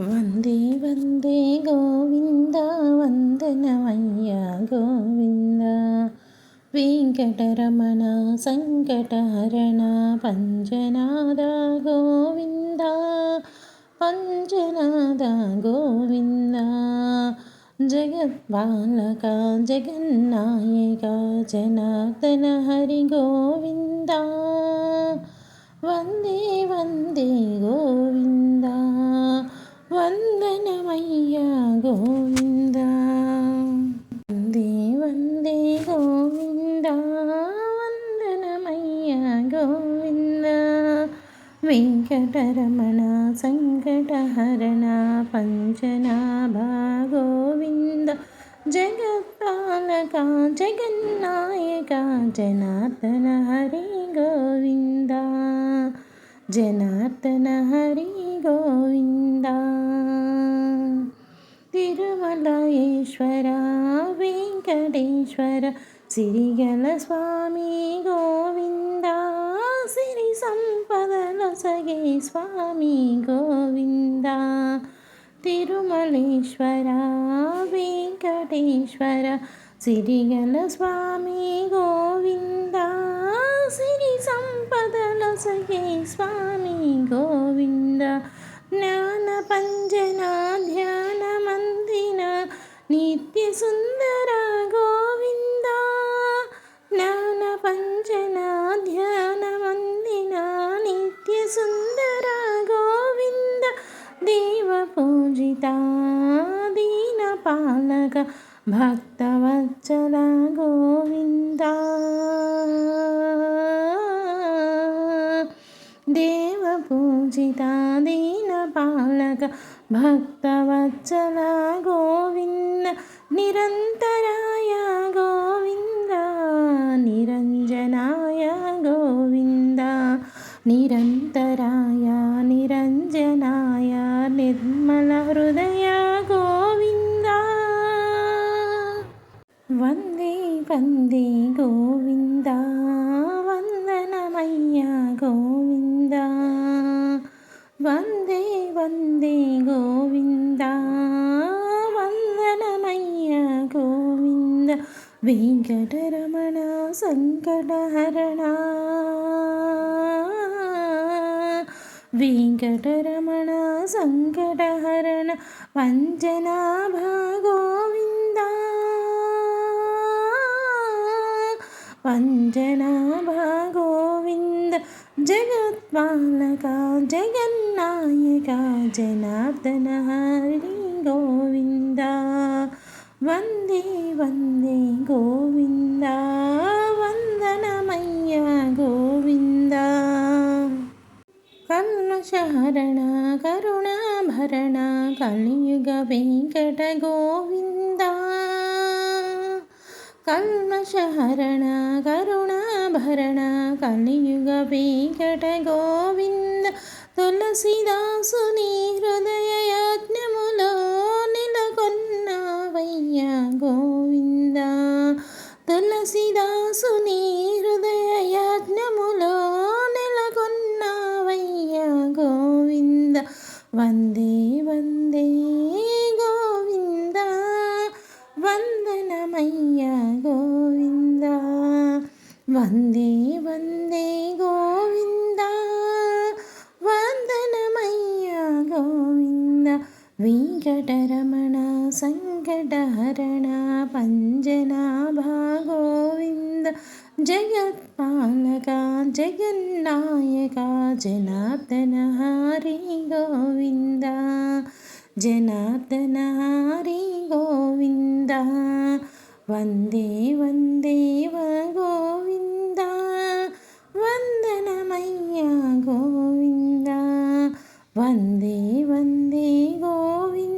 വന്ദേ വന്ദേ ഗോവിന്ദ വന്ദനമയ്യ ഗോവിന്ദ. വെങ്കടരമണ സങ്കടഹരണ പഞ്ചനാഥ ഗോവിന്ദ. പഞ്ചനാഥ ഗോവിന്ദ. ജഗത്പാലക ജഗന്നായക ജനാർദ്ദന ഹരി ഗോവിന്ദ. വന്ദേ വന്ദേ ഗോവിന്ദ വന്ദനമയ്യ ഗോവിന്ദ വന്ദേ വന്ദേ ഗോവിന്ദ. വന്ദനമയ്യ ഗോവിന്ദ വെങ്കടരമണ സങ്കടഹരണ പഞ്ചനാഭ ഗോവിന്ദ ജഗത്പാലക ജഗന്നായക ജനാർദ്ദന ഹരി ഗോവിന്ദ. ജനാർദ്ദന ഹരി ഗോവിന്ദ. తిరుమల ఈశ్వర వెంకటేశ్వర సిరిగల స్వామి గోవింద సిరి సంపదల సగే స్వామి గోవింద. తిరుమలేశ్వర వెంకటేశ్వర సిరిగల స్వామి గోవింద సిరి సంపదల సగే స్వామి సుందర గోవింద జ్ఞాన పంచన ధ్యాన మందిన నిత్య సుందర గోవింద దేవ పూజిత దీన పాలక భక్తవత్సల గోవింద దేవ పూజిత దీన పాలక భక్తవత్సల గోవింద നിരന്തരായ ഗോവിന്ദ നിരഞ്ജനായ ഗോവിന്ദ നിരന്തരായ നിരഞ്ജനായ നിർമ്മല ഹൃദയ ഗോവിന്ദ. വന്ദേ വന്ദേ ഗോവിന്ദ വന്ദനമയ്യ ഗോവിന്ദ. വന്ദേ വന്ദേ വെങ്കടരമണ സങ്കടഹരണ വെങ്കടരമണ സങ്കടഹരണ വഞ്ചനാഭ ഗോവിന്ദ വഞ്ചനാഭ ഗോവിന്ദ ജഗത്പാലക ജഗന്നായക ജനാർദ്ദന ഹരി ഗോവിന്ദ. വന്ദേ വന്ദേ ഗോവിന്ദ വന്ദനമയ്യ ഗോവിന്ദ. കർണശാരണ കരുണാഭരണ കലിയുഗ വെങ്കട ഗോവിന്ദ. കൽമശഹരണ കരുണാഭരണ കലിയുഗ വെങ്കട ഗോവിന്ദ. തുളസിദാസുനി ഹൃദയ తులసిదాసుని హృదయయజ్ఞములో నెలకొన్నవయ్య గోవింద వందే వందే గోవింద వందనమయ్య గోవింద వందే వందే గోవింద వందనమయ్య గోవింద వెంకటరమణ ജഡാരണ പഞ്ചനാഭഗോവിന്ദ ജഗത്പാലക ജഗന്നായക ജനാർദ്ദന ഹരി ഗോവിന്ദ. ജനാർദ്ദന ഹരി ഗോവിന്ദ. വന്ദേ വന്ദേവ ഗോവിന്ദ. വന്ദനമയ്യ ഗോവിന്ദ. വന്ദേ വന്ദേ ഗോവിന്ദ.